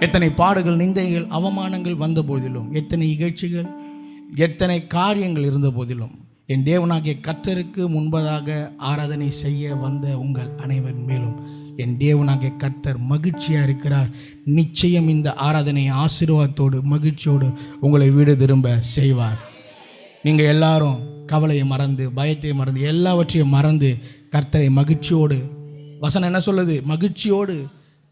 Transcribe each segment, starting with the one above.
எத்தனை பாடுகள் நிந்தைகள் அவமானங்கள் வந்த போதிலும் எத்தனை இகழ்ச்சிகள் எத்தனை காரியங்கள் இருந்த போதிலும் என் தேவனாகிய கர்த்தருக்கு முன்பதாக ஆராதனை செய்ய வந்த உங்கள் அனைவர் மேலும் என் தேவனாகிய கர்த்தர் மகிழ்ச்சியாக இருக்கிறார். நிச்சயம் இந்த ஆராதனை ஆசீர்வாதத்தோடு மகிழ்ச்சியோடு உங்களை வீடு திரும்ப செய்வார். நீங்கள் எல்லாரும் கவலையை மறந்து பயத்தை மறந்து எல்லாவற்றையும் மறந்து கர்த்தரை மகிழ்ச்சியோடு வசனம் என்ன சொல்லுது? மகிழ்ச்சியோடு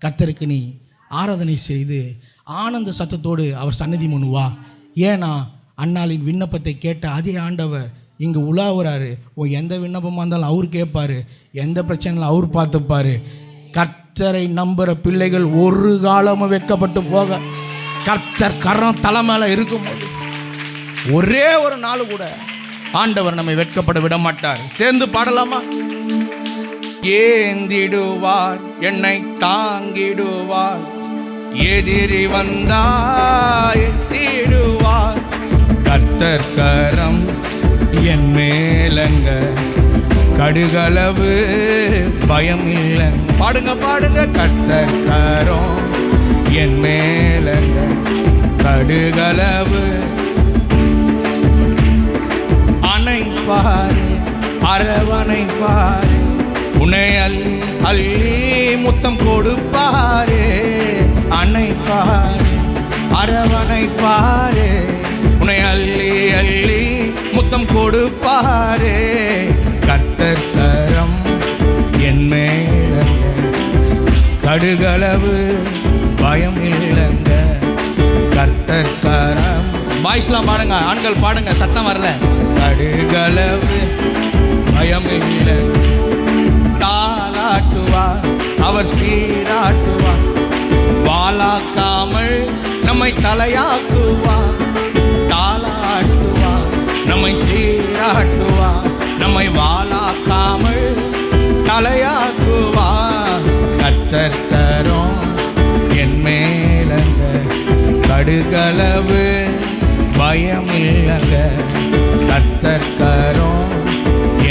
கர்த்தருக்கு நீ ஆராதனை செய்து ஆனந்த சத்தத்தோடு அவர் சன்னதி முன்னுவா. ஏன்னா அன்னாளின் விண்ணப்பத்தை கேட்ட அதே ஆண்டவர் இங்கே உலாவுறாரு. உன் எந்த விண்ணப்பமாக இருந்தாலும் அவர் கேட்பார் எந்த பிரச்சனையும் அவர் பார்த்துப்பாரு. கர்த்தரை நம்புகிற பிள்ளைகள் ஒரு காலமும் வெட்கப்பட்டு போக. கர்த்தர் கரம் தலை மேலே இருக்கும்போது ஒரே ஒரு நாள் கூட ஆண்டவர் நம்மை வெட்கப்பட விட மாட்டார். சேர்ந்து பாடலாமா? ஏந்திடுவார் என்னை தாங்கிடுவார். எதிரி வந்தாய் எத்திடுவார் கர்த்தர் கரம் என் மேலங்க. கடுகளவு பயம் இல்லை பாடுங்க பாடுங்க கர்த்தர் கரம் என் மேலங்க. கடுகளவு அணைப்பார் அரவணைப்பார். உன்னை அள்ளி அள்ளி முத்தம் கொடுப்பாரே. அணைப்பாரு அரவணைப்பாரு உன்னை அள்ளி அள்ளி முத்தம் கொடுப்பாரு. கர்த்தர் கரம் என் மேலங்க கடுகளவு பயம் இல்லைங்க. கர்த்தர் கரம். பாய்ஸ்லாம் பாடுங்க ஆண்கள் பாடுங்க சத்தம் வரல. கடுகளவு பயம் இல்லை தாளாட்டுவார் அவர் சீராட்டுவார். வாலாக்காமல் நம்மை தலையாக்குவார் தாளாட்டுவார் நம்மை சீராட்டுவார் நம்மை வாலாக்காமல் தலையாக்குவார். கத்தர் தரும் என் மேலங்க கடுகளவு பயமில்லங்க. கத்தர் கரும்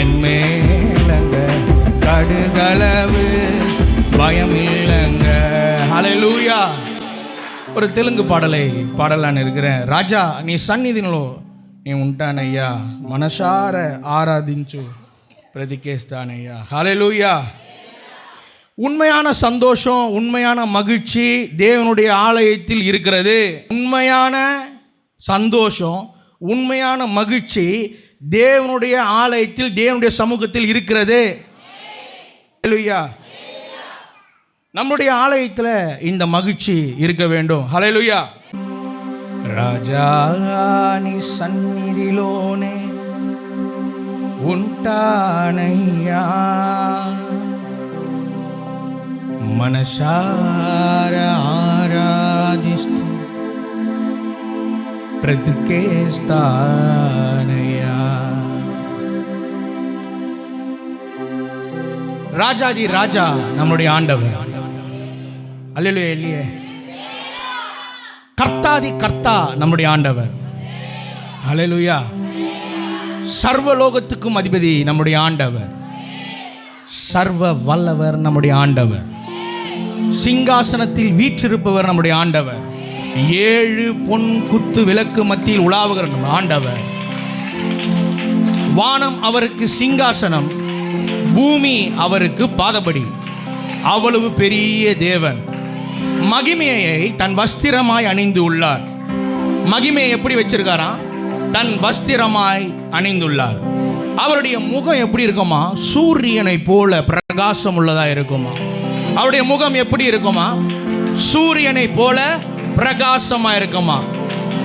என் மேலங்க கடுகளவு பயமில்லை. ஹalleluya ஒரு தெலுங்கு பாடலை பாடலான்னு இருக்கிறேன் రాజా నీ సన్నిధిలో నేను ఉంటానయ్యా మనసార ఆరాధించు ప్రతికేస్తానయ్యా హalleluya உண்மையான சந்தோஷம் உண்மையான மகிழ்ச்சி தேவனுடைய ஆலயத்தில் இருக்கிறது உண்மையான சந்தோஷம் உண்மையான மகிழ்ச்சி தேவனுடைய ஆலயத்தில் தேவனுடைய சமூகத்தில் இருக்கிறது ஹalleluya நம்முடைய ஆலயத்தில் இந்த மகிழ்ச்சி இருக்க வேண்டும் ஹalleluya రాజాని సన్నిధిలోనే ఉంటానయ్యా మనసార ఆరాధిస్తూ బ్రతికేస్తానయ్యా ராஜாதி ராஜா நம்முடைய ஆண்டவர் அல்லையே இல்லையே? கர்த்தாதி கர்த்தா நம்முடைய ஆண்டவர். அலையலுயா சர்வலோகத்துக்கும் அதிபதி நம்முடைய ஆண்டவர். சர்வ வல்லவர் நம்முடைய ஆண்டவர். சிங்காசனத்தில் வீற்றிருப்பவர் நம்முடைய ஆண்டவர். ஏழு பொன் குத்து விளக்கு மத்தியில் உலாவுகிற நம்ம ஆண்டவர். வானம் அவருக்கு சிங்காசனம் பூமி அவருக்கு பாதபடி. அவ்வளவு பெரிய தேவன். மகிமையை தன் வஸ்திரமாய் அணிந்து உள்ளார். மகிமையை எப்படி வச்சிருக்காராம் தன் வஸ்திரமாய் அணிந்துள்ளார். அவருடைய முகம் எப்படி இருக்குமா? சூரியனை போல பிரகாசம் உள்ளதா இருக்குமா? அவருடைய முகம் எப்படி இருக்குமா? சூரியனை போல பிரகாசமா இருக்குமா?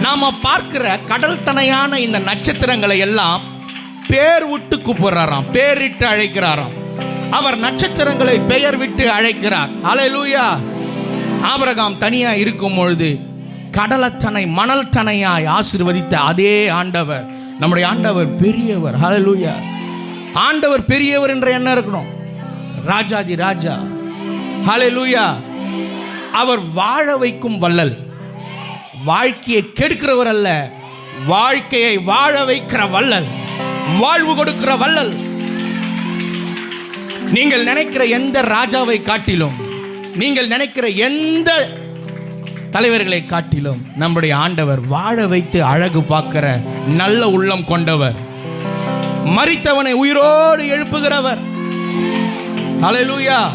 நாம பார்க்கிற கடல் தனையான இந்த நட்சத்திரங்களை எல்லாம் பேர் விட்டு கூப்பிடுறாராம் பேரிட்டு அழைக்கிறாராம். அவர் நட்சத்திரங்களை பெயர் விட்டு அழைக்கிறார். ஹalleluya ஆபரகாம் தனியா இருக்கும் பொழுது கடலத்தனை மணல் தனையாய் ஆசிர்வதித்த அதே ஆண்டவர் நம்முடைய ஆண்டவர் பெரியவர். ஹலலூயா ஆண்டவர் பெரியவர் என்ற எண்ணம் இருக்கணும். ராஜாதி ராஜா. ஹலலூயா அவர் வாழ வைக்கும் வள்ளல் வாழ்க்கையை கெடுக்கிறவர் அல்ல வாழ்க்கையை வாழ வைக்கிற வள்ளல் வாழ்வு கொடுக்கிற வள்ளல் நீங்கள் நினைக்கிற எந்த ராஜாவை காட்டிலும் நீங்கள் நினைக்கிற எந்த தலைவர்களை காட்டிலும் நம்முடைய ஆண்டவர் வாழ வைத்து அழகு பார்க்கிற நல்ல உள்ளம் கொண்டவர். மறித்தவனை உயிரோடு எழுப்புகிறவர். ஹalleluya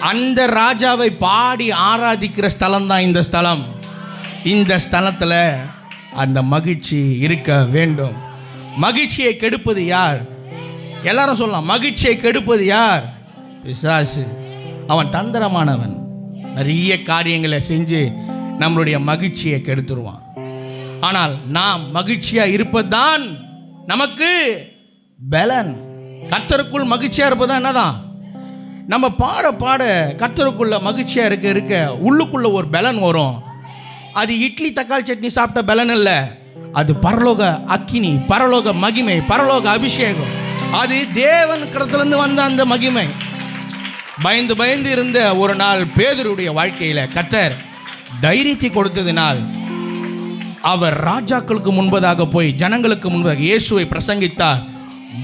அந்த ராஜாவை பாடி ஆராதிக்கிற ஸ்தலம் தான் இந்த ஸ்தலம். இந்த ஸ்தலத்தில் அந்த மகிழ்ச்சி இருக்க வேண்டும். மகிழ்ச்சியை கெடுப்பது யார்? எல்லாரும் சொல்லலாம். மகிழ்ச்சியை கெடுப்பது யார்? பிசாசு. அவன் தந்திரமானவன். நிறைய காரியங்களை செஞ்சு நம்மளுடைய மகிழ்ச்சியை கெடுத்துருவான். ஆனால் நாம் மகிழ்ச்சியாக இருப்பதுதான் நமக்கு பலன். கர்த்தருக்குள் மகிழ்ச்சியாக இருப்பது என்னதான்? நம்ம பாட பாட கர்த்தருக்குள்ள மகிழ்ச்சியாக இருக்க இருக்க உள்ளுக்குள்ள ஒரு பலன் வரும். அது இட்லி தக்காளி சட்னி சாப்பிட்ட பலன் இல்லை. அது பரலோக அக்கினி பரலோக மகிமை பரலோக அபிஷேகம். அது தேவன் கிடத்துலேருந்து வந்த அந்த மகிமை. பயந்து பயந்து இருந்த ஒரு நாள் பேதருடைய வாழ்க்கையில் கத்தர் தைரியத்தை கொடுத்ததினால் அவர் ராஜாக்களுக்கு முன்பதாக போய் ஜனங்களுக்கு முன்பதாக இயேசுவை பிரசங்கித்தார்.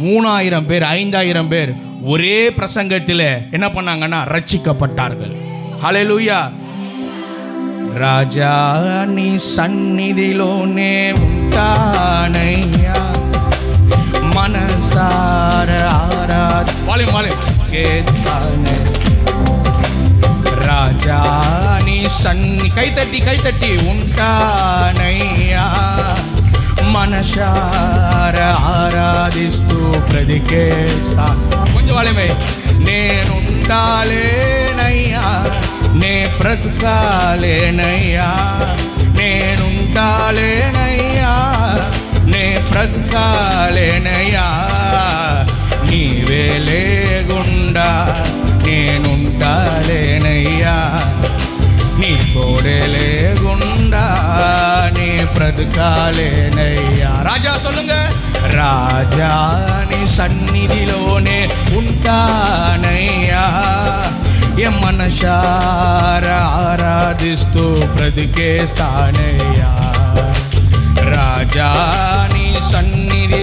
மூணாயிரம் பேர் ஐந்தாயிரம் பேர் ஒரே பிரசங்கத்தில் என்ன பண்ணாங்கன்னா ரட்சிக்கப்பட்டார்கள். ஹலெலூயா ராஜா நீ சந்நிதிலோனே தானையா மனசார ஆராத் வாலியம் வாலியம். నీ సన్ని కైతట్టి కైతట్టి ఉంటానయ్యా. మనసార ఆరాధిస్తూ బ్రతికేస్తా. కొంచెం వాళ్ళమే నేనుంటాలేనయ్యా నే బ్రతకాలేనయ్యా. నేనుంటాలేనయ్యా నే బ్రతకాలేనయ్యా. నీవే నేను విడిచిపెట్టాలేనయ్యా నీ తోడేలే గుండా నీ బ్రతకాలేనయ్యా రాజా సొల్లుంగ రాజా నీ సన్నిధిలోనే ఉంటానయ్యా ఏ మనసార ఆరాధిస్తూ బ్రతికేస్తానయ్యా రాజా నీ సన్నిధి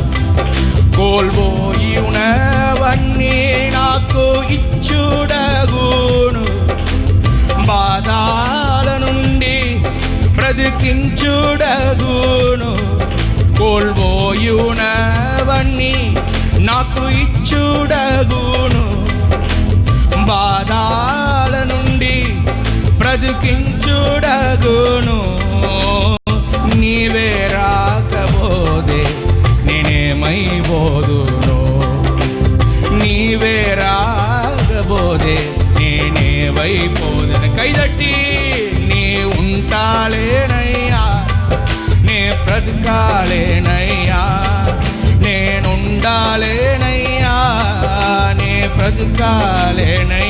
కోల్పోయి ఉన్నవన్నీ నాకు ఇచ్చుడగును బాధాల నుండి బ్రతికించుడగును కోల్పోయి ఉన్నవన్నీ నాకు ఇచ్చుడగును బాధాల నుండి బ్రతికించుడగును బ్రతకాలేనయ్యా నేనుండాలేనయ్యా నే బ్రతకాలేనయ్యా నీదేవే